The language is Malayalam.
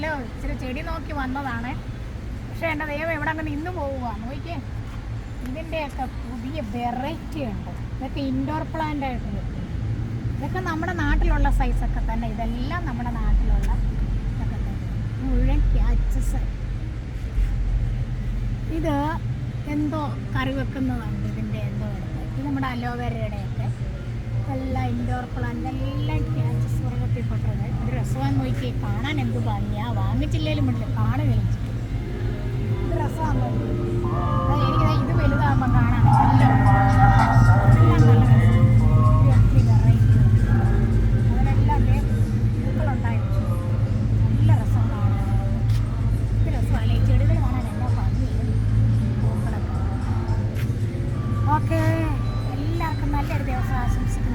ഹലോ ഇച്ചിരി ചെടി നോക്കി വന്നതാണ്. പക്ഷെ എന്റെ ദൈവം ഇവിടെ അങ്ങ് നിന്ന് പോവുക. നോക്കിയേ ഇതിന്റെയൊക്കെ പുതിയ വെറൈറ്റി ഉണ്ട്. ഇതൊക്കെ ഇൻഡോർ പ്ലാന്റ് ആയിട്ട് കിട്ടും. ഇതൊക്കെ നമ്മുടെ നാട്ടിലുള്ള സൈസൊക്കെ തന്നെ. ഇതെല്ലാം നമ്മുടെ നാട്ടിലുള്ള ഇതൊക്കെ തന്നെ. മുഴുവൻ ക്യാച്ചസ് ഇത് എന്തോ കറി വെക്കുന്നതാണ് ഇതിന്റെ എന്തോ ഇത് നമ്മുടെ അലോവേരയുടെയൊക്കെ എല്ലാം ഇൻഡോർ പ്ലാന്റ് എല്ലാം പ്രിയപ്പെട്ടവരെ ഒരു രസമാണ് നോക്കി കാണാൻ എന്ത് ഭംഗിയാ. വാങ്ങിച്ചില്ലേലും വേണ്ടില്ല കാണു. ഇത് രസമാണ് കാണാൻ Okay. എല്ലാവർക്കും നല്ലൊരു ദിവസം ആശംസിക്കുന്നു.